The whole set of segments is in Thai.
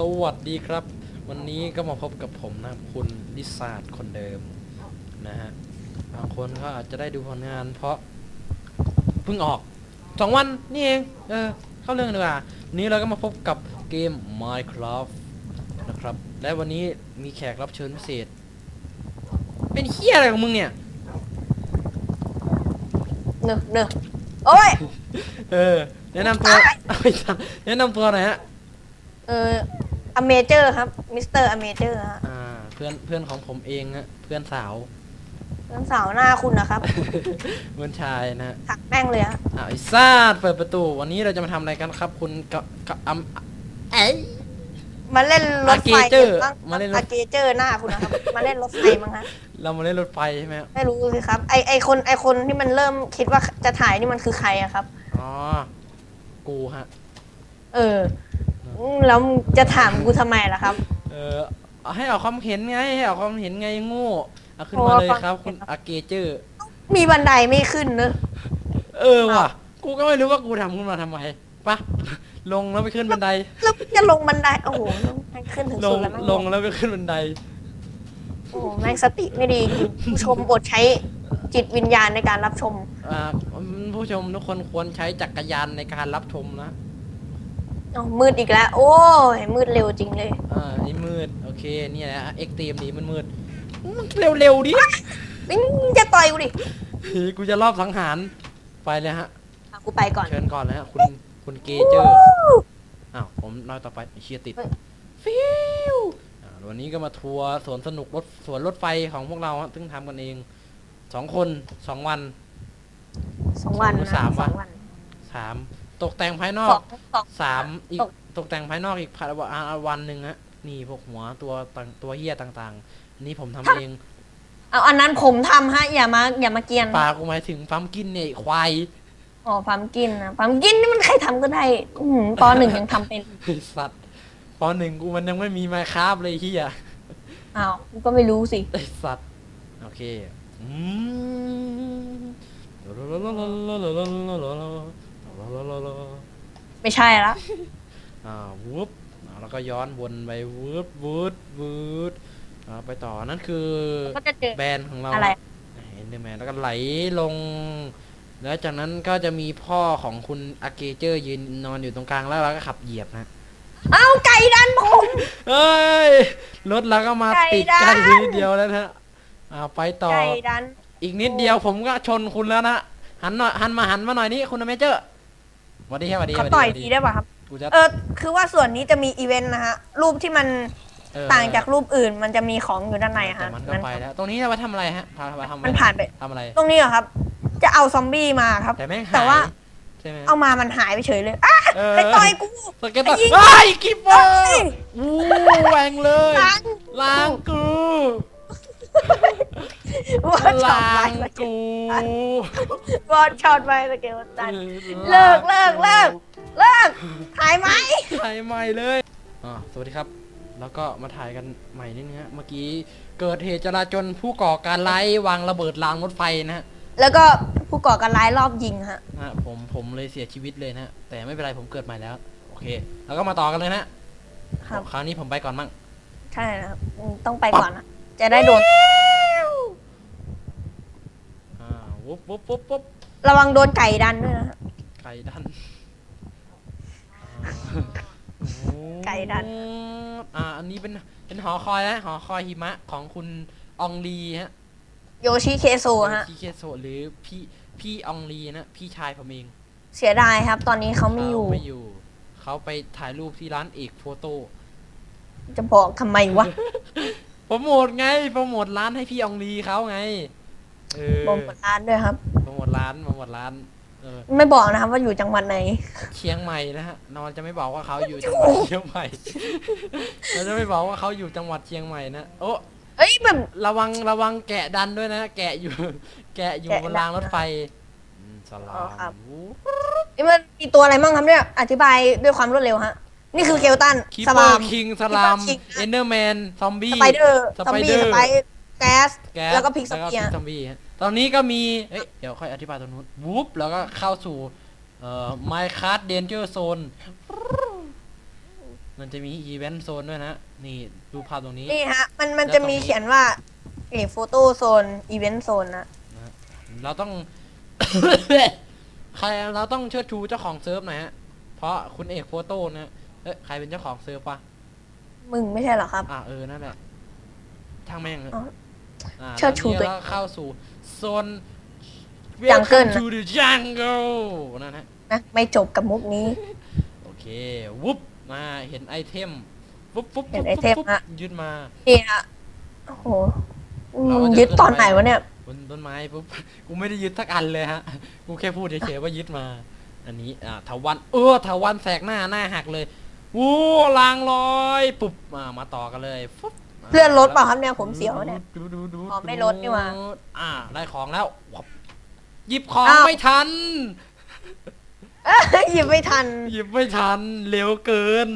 สวัสดีครับ วันนี้ก็มาพบกับผมนะครับคุณลิซาร์ดคนเดิมนะฮะบางคนก็อาจจะได้ดูผลงาน เพราะเพิ่งออกสองวันนี่เองเออเข้าเรื่องดีกว่าวันนี้เราก็มาพบกับเกม Minecraft นะครับ และวันนี้มีแขกรับเชิญพิเศษ เป็นเฮียอะไรของมึงเนี่ยเนอะเนอะโอ้ย เออแนะนำตัวเอาไปสัตว์แนะนำตัวหน่อยฮะ เออ อเมเจอร์ครับมิสเตอร์อเมเจอร์ฮะอ่าเพื่อนเพื่อนของผมเองฮะเพื่อนสาวเพื่อนสาวหน้าคุณนะครับ เพื่อนชายนะฮะถักแม่งเลยฮะอ้าวไอ้ซาดเปิดประตู วันนี้เราจะมาทำอะไรกันครับ คุณกับกับอัมเอ้ย มาเล่นรถไฟอาเกเจอร์บ้างมาเล่นรถ อาเกเจอร์หน้าคุณนะครับ มาเล่นรถไฟมั้งฮะเรามาเล่นรถไฟใช่ไหมครับไม่รู้สิครับไอไอคนไอคนที่มันเริ่มคิดว่าจะถ่ายนี่มันคือใครอะครับ อ๋อ กูฮะ เออ อืมแล้วมึงจะถามกูทำไมล่ะครับ เออเอาให้เอาความเห็นไงให้เอาความเห็นไงโง่เอาขึ้นโอ้มาเลยครับความคุณเห็นครับอาเกเจอร์ มีบันไดไม่ขึ้นเนอะเออว่ะ กูก็ไม่รู้ว่ากูทำขึ้นมาทำไมปะลงแล้วไปขึ้นบันได แล้วจะลงบันไดโอ้โหแม่งขึ้นถึงลสุงดแล้วแม่งลงแล้วไปขึ้นบันได โอ้โหแม่งสติไม่ดีจริงผู้ชมบทใช้จิตวิญญาณในการรับชม อ่าผู้ชมทุกคนควรใช้จักรยานในการรับชมนะ อ๋อมืดอีกแล้ว โอ้ยมืดเร็วจริงเลย อ่านี่มืด โอเค นี่แหละเอ็กตรีมดีมันมืดมันเร็วๆดินี่จะต่อยกูดิเฮ้ยกูจะรอบสังหาร ไปเลยฮะ อะกูไปก่อน เชิญก่อนเลยฮะ คุณ คุณเกเจอร์ อ้าว ผมน้อยต่อไปไอ้เชียติด เฮ้ย ฟิวอ่าวันนี้ก็มาทัวร์สวนสนุกรถสวนรถไฟของพวกเราฮะซึ่งทำกันเอง สองคนสองวัน สองวันหรือนะสามสวะองวัน สาม ตกแต่งภายนอสกองสอง สามอีกตก ตกแต่งภายนอกอีกพันวันวันหนึ่งฮะนี่พวกหัวตัวต่างตัวเหี้ยต่างๆอันนี่ผมทำเองเอาอันนั้นผมทำฮะอย่ามาอย่ามาเกรียนปลากูหมายถึงฟัมกินเนี่ยไอ้ควาย อ๋อพัมกินนะพัมกินนี่มันใครทำก็ได้อื้อหือปหนึ่งยังทำเป็นไอ้สัตว์ปหนึ่งกูมันยังไม่มีไมค์คราฟเลยไอ้เฮียอ้าวกูก็ไม่รู้สิ ไอ้สัตว์โอเคอืม ไม่ใช่ละอ่าวุบอ่าแล้วก็ย้อนวนไปวุบวุบวุบอ่าไปต่อนั่นคือก็จะเจอแบรนด์ของเราอะไรเห็นไหมแล้วก็ไหลลง แล้วจากนั้นก็จะมีพ่อของคุณอาเกเจอร์ยืนนอนอยู่ตรงกลางแล้วเราก็ขับเหยียบนะอ้าวไก่ดันผม เอ้ยรถเราก็มาไก่ติดดัใกล้นนิดเดียวแล้วนะอ่าไปต่อ ไก่ดัน อีกนิดเดียวผมก็ชนคุณแล้วนะหันหน่อยหันมาหันมาหน่อยนี่คุณอเมเจอร์ สวัสดีครับสวัสดีเขาสวัสต่อยสวัสทีได้ป่ะครับ กูจะเออคือว่าส่วนนี้จะมีอีเวนต์นะฮะ รูปที่มันเออต่างจากรูปอื่น มันจะมีของอยู่ด้านในอะแต่ฮะมันก็นั่นไปแล้ว ตรงนี้จะมาทำอะไรฮะพาไปทำอะไรมันผ่านไป ทำอะไร ตรงนี้เหรอครับ จะเอาซอมบี้มาครับ แต่แม่งหายแต่ว่า ใช่ไหมเอามามันหายไปเฉยเลยอะเออไปต่อยกู สเก็ตบอร์ดไปยิง ไอ้ยกิปเปอเฮ้ยร์วู้แหวงเลย ล้างล้างกู ว่าช็อตล้าไปงสเกลกูว่าช็อตไปสเกลตันเลิกเลิกเลิกเลิกถ่ายไหมถ่ายใหม่เลยอ่าสวัสดีครับ แล้วก็มาถ่ายกันใหม่นิดนึงฮะเมื่อกี้เกิดเหตุจราจนผู้ก่อการร้ายวางระเบิดรางรถไฟนะฮะ แล้วก็ผู้ก่อการร้ายรอบยิงฮะนะฮะผมผมเลยเสียชีวิตเลยนะฮะแต่ไม่เป็นไรผมเกิดใหม่แล้ว โอเค แล้วก็มาต่อกันเลยนะฮะครับ คราวนี้ผมไปก่อนมั่งใช่นะครับอืมต้องไปก่อนนะจะได้โดน อ่าวุบวุบวุบวุบระวังโดนไก่ดันด้วยนะฮะ ไก่ดันอ่าไก่ดัน อ่า อันนี้เป็น เป็นหอคอยนะหอคอยหิมะของคุณอองลีฮะโยชิเคโซฮะ พี่เคโซหรือพี่ พี่อองลีนะ พี่ชายผมเองเสียดายครับ ตอนนี้เขาไม่อยู่ไม่อยู่ เขาไปถ่ายรูปที่ร้านเอกโฟโต้ จะบอกทำไมวะ โปรโมทไง โปรโมทร้านให้พี่อองลีเขาไง เออบอกหมดร้านด้วยครับ โปรโมทร้านโปรโมทร้าน เออ ไม่บอกนะครับว่าอยู่จังหวัดไหน เชียงใหม่นะฮะนอนจะไม่บอกว่าเขาอยู่จังหวัดเชียงใหม่ เราจะไม่บอกว่าเขาอยู่จังหวัดเชียงใหม่นะโอ้เอ้ยแบบ ระวังระวังแกะดันด้วยนะ แกะอยู่ แกะอยู่แกะบนดันรางรถไฟอืมสลาอ๋อครัมบนี่มันมีตัวอะไรบ้างครับเนี่ย อธิบายด้วยความรวดเร็วฮะ นี่คือเกลตันคีสเปอลาม ร์คิงสลาม Keeper King เอนเดอร์แมน ซอมบี้ สไปเดอร์สซอมไปบี้เดอสร์ไป แก๊สแก๊สแล้วก็พิกซแล้วก็เปียพิกซอมบี้ฮะตอนนี้ก็มีเอ้ยเดี๋ยวค่อยอธิบายตรงนู้นวูบแล้วก็เข้าสู่เอ่อ My Card Danger Zone มันจะมีอีเวนต์โซนด้วยนะ นี่ดูภาพตรงนี้ นี่ฮะ มันมันแล้วจะตรงมีนี้เขียนว่าเอโฟโต้โซนอีเวนต์โซนนะ เราต้อง ใครเราต้องเชิดชูเจ้าของเซิร์ฟหน่อยฮะ เพราะคุณเอกโฟโต้นะเอ้ยใครเป็นเจ้าของเซิร์ฟปะมึงไม่ใช่เหรอครับ อ่าเออนั่นแหละช่างแม่ง อ๋ออ่าเชิดชูแล้วตัวนี่เราเข้าสู่โซน Jungle Welcome to the jungle นั่นฮะ นะไม่จบกับมุกนี้ โอเค วุบมาเห็นไอเทม วุบวุบเห็นวุบไอเทมวุบฮะ ยึดมา นี่ฮะโอ้โหเราก็จะ ยึดตอนไหนวะเนี่ย บนต้นไม้ปุ๊บ กูไม่ได้ยึดสักอันเลยฮะ กูแค่พูดเฉยๆว่ายึดมา อันนี้ อ่าถาวัน เออถาวันแสกหน้าหน้าหักเลย วู้ลางลอย ปุ๊บมามาต่อกันเลยฟุ๊บา เลื่อนรถเปล่าครับเนี่ยผมเสียวเนี่ยดูดูดูอ๋อไม่ลดนี่หว่าอ่า ได้ของแล้ววับหยิบของอ้าว ไม่ทันหยิบไม่ทัน หยิบไม่ทันเร็วเกิน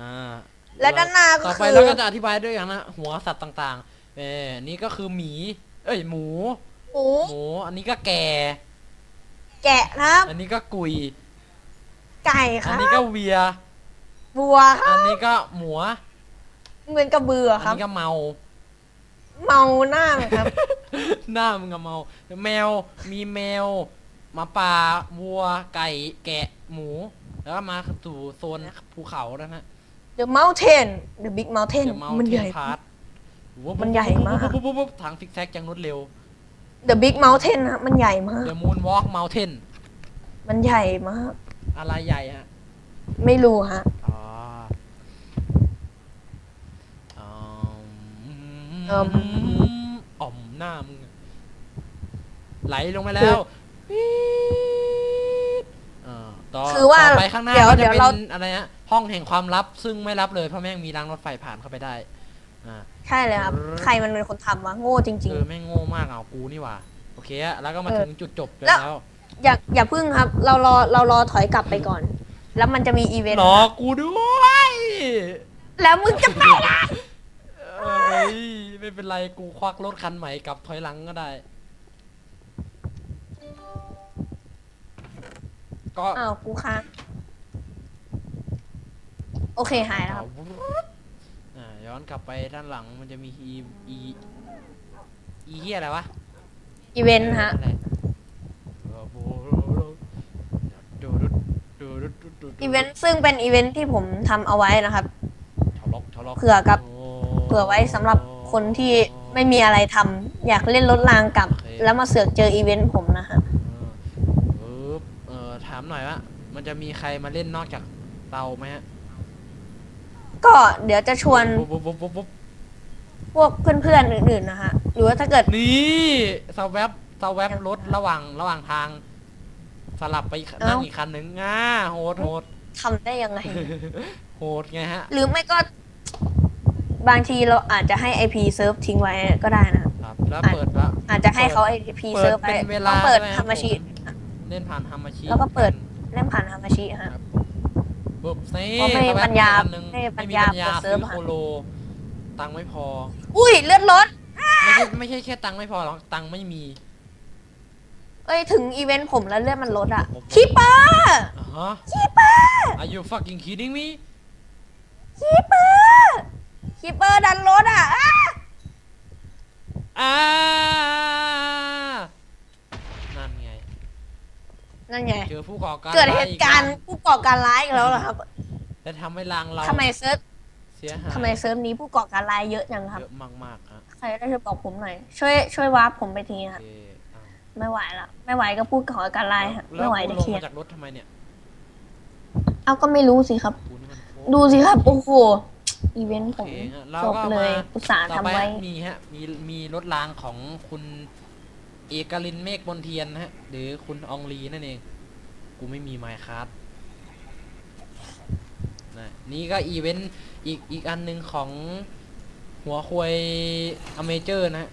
อ่าและด้านหน้าก็ต่อไปคือ เราก็จะอธิบายด้วยกันนะหัวสัตว์ต่างๆเออนี่ก็คือหมี เอ้ยหมู หมูหมู อันนี้ก็แก่ แกะนะครับ อันนี้ก็กุย ไก่คอันรับนี้ก็เวียวัวคอัรับนนี้ก็หมัว เหมือนกระเบืออันครับ นี้ก็เมา เมาหน้าไหมครับ หน้ามึงก็เมา แมวมีแมวหมาป่าวัวไก่แกะหมู แล้วก็มาสู่โซนภูเขาแล้วนะ The Mountain The Big Mountain เดี๋ยวเมามันเทใหญ่นพาร์ทมันใหญ่มาก ปุ๊บปุ๊บปุ๊บปุ๊บทางซิกแซกจังรวดเร็ว The Big Mountain นะมันใหญ่มาก The Moonwalk Mountain มันใหญ่มาก อะไรใหญ่ฮะ ไม่รู้ฮะ อ๋ออ๋อ เอิ่มอ่อมหน้ามึงอะไหลลงไปแล้วปี๊ดอ่าต่อคือว่าต่อไปข้างหน้าเดี๋ยวก็จะเดี๋ยวเป็นเราอะไรฮะห้องแห่งความลับซึ่งไม่รับเลยเพราะแม่งมีรางรถไฟผ่านเข้าไปได้ อ่า ใช่เลยครับ ใครมันเป็นคนทำวะโง่จริง เออแม่งโง่มากเอากูนี่หว่าโอเคอะแล้วก็มาเออถึงจุดจบแล้วแล้ว ๆ อย่าอย่าพึ่งครับ เรารอเรารอถอยกลับไปก่อน แล้วมันจะมีอีเวนต์รอกูด้วยแล้วมึงจะไปไหนเอ้ย ไม่เป็นไรกูควักรถคันใหม่กลับถอยหลังก็ได้ ก็อ้าวกูค้างโอเคหายแล้วครับอ่าย้อนกลับไปด้านหลังมันจะมีอีอีอีเฮียอะไรวะอีเวนต์ฮะนั่นแหลดูดูดูดูดูดูอีเวนต์ซึ่งเป็นอีเวนต์ที่ผมทำเอาไว้นะครับทะล็อกทะล็อกเผื่อกับโเผื่อไว้สำหรับ คนที่ไม่มีอะไรทำอยากเล่นรถรางกลับ โอเค แล้วมาเสือกเจออีเวนต์ผมนะฮะเออปึ๊บเออถามหน่อยว่ามันจะมีใครมาเล่นนอกจากเราไหมฮะก็เดี๋ยวจะชวนปุ๊บปุ๊บปุ๊บปุ๊บปุ๊บพวกเพื่อนๆอื่นๆนะฮะหรือว่าถ้าเกิดนี่สแวบสแวบรถระหว่างระหว่างทาง สลับไปอีกเอ้านั่งอีกคันหนึ่งง่าโหดโหดทำได้ยังไง โหดไงฮะ หรือไม่ก็ บางทีเราอาจจะให้ IP เซิร์ฟทิ้งไว้ก็ได้นะครับแล้วเปิดละ อาจจะให้เขา IP เปิดเซิร์ฟไว้เป็นเวลาต้องเปิดใช่ไหมธรรมชิเล่นผ่านฮามาชิแล้วก็เปิดเล่นผ่านธรรมชิฮะ ปุ๊บนี่เพราะไม่สแวบปัญญาอีกอันหนึ่งไม่ปัญไม่มีญาปัญญาเปิดเซิซื้ร์ฟออะโคโล ตังค์ไม่พอ อุ้ยเลื่อนรถ ไม่ใช่ไม่ใช่แค่ตังค์ไม่พอหรอก ตังค์ไม่มี เอ้ย ถึงอีเวนต์ผมแล้วเลื่อนมันลดอะผมคีเปอร์อ่าฮะ คีเปอร์ Are you fucking kidding me คีเปอร์ คีเปอร์ดันรถอะอ้าอ่านั่นไง นั่นไง เจอผู้ก่อการเกิดร้เหยตุอีการณ์แล้วผู้ก่อการร้ายอีกแล้วเหรอครับและทำให้รางเราทำไมเซิร์ฟเสียหายทำไมเซิร์ฟนี้ผู้ก่อการร้ายเยอะจังครับ เยอะมากๆอะใครได้ช่วยบอกผมหน่อย ช่วยช่วยวาร์ปผมไปทีโอครับเคอ้าวไม่ไหวละไม่ไหวก็พูดก่อการร้ายฮะแล้วไม่ไหวกูจะลงเครียดมาจากรถทำไมเนี่ย เอาก็ไม่รู้สิครับกูนี่มันโคตรดูสิครับ โอ้โห อีเวนต์ผโอมเคฮะเราจบก็เลยมาอุตส่าห์ต่อทำไปไว้ มีฮะมีมีรถรางของคุณเอกลินเมฆบนเทียนนะฮะ หรือคุณอองลีนั่นเอง กูไม่มีไมค์คัสนะนี่ก็อีเวนต์อีกอีกอันหนึ่งของหัวควยอเมเจอร์นะฮะ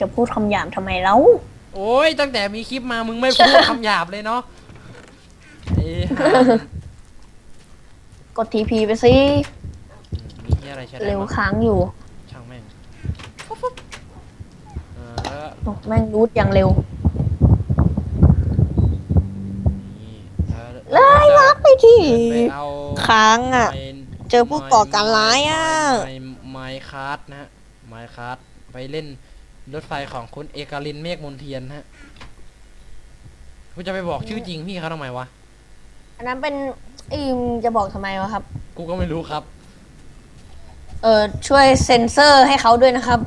จะพูดคำหยาบทำไมแล้วโอ้ยตั้งแต่มีคลิปมามึงไม่พูด คำหยาบเลยเนาะไอ้ห่า กดทีพีไปสิมีที่อะไรใช่ไหมเร็วค้างอยู่ช่างแม่งฟุ๊บฟุ๊บเออแล้วโอ้แม่งรูดอย่างเร็ว นี่แล้วเลยแววาก็ร์ปติที่ไปเอาค้างอะ ไม้เจอผู้ก่อการร้ายอะ ไม้ไม้คาร์ดนะฮะไม้คาร์ดไปเล่นรถไฟของคุณเอกลินเมฆมนเทียนฮะกูจะไปบอกชื่อจริงพี่เขาทำไมวะอันนั้นเป็น อีมจะบอกทำไมวะครับ กูก็ไม่รู้ครับ เออช่วยเซ็นเซอร์ให้เขาด้วยนะครับ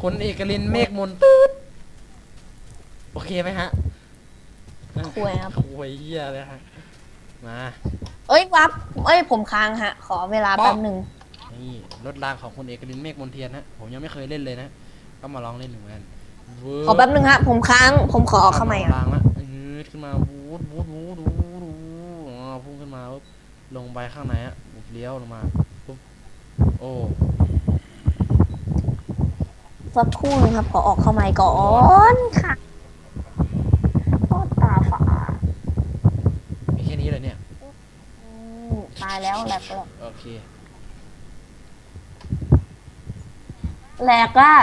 คุณเอกลินเมฆมนตืดโอเคไหมฮะคุยครับ คุยเหี้ยเลยฮะ มา เอ้ยวับเอ้ยผมค้างฮะ ขอเวลาบอกแป๊บหนึ่งนี่รถรางของคุณเอกลินเมฆมนเทียนฮะ ผมยังไม่เคยเล่นเลยนะ ก็มาลองเล่นหนึ่งวันขอแป๊บหนึ่งฮะ ผมค้าง ผมขอออกเข้าใหม่รอะางละืดขึ้นมาวูดวูดวูดวูดวูดอ๋อพุ่งขึ้นมาปุ๊บลงไปข้างในอะเลี้ยวลงมาปุ๊บโอ้สักครู่นึงครับขอออกเข้าใหม่ก่อนค่ะโคตาฝามีแค่นี้เลยเนี่ยอืมตายแล้วแหลกแล้วโอเคแหลกอะ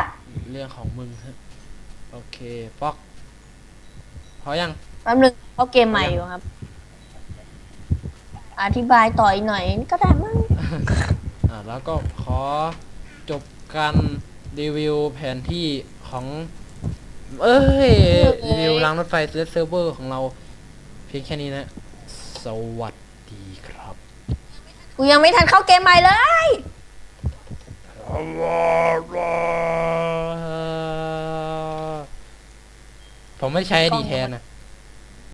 เรื่องของมึงฮะโอเคป๊อก พอยัง แป๊บหนึงเขาเกมใหม่อยู่ครับ อธิบายต่ออีกหน่อยก็ได้มั้งอ่าแล้วก็ขอจบการรีวิวแผนที่ของ เอ้ย รีวิวรางรถไฟเซิร์ฟเวอร์ของเรา เพียงแค่นี้นะ สวัสดีครับ กูยังไม่ทันเข้าเกมใหม่เลย ผมไม่ใช้ดีแทนนะ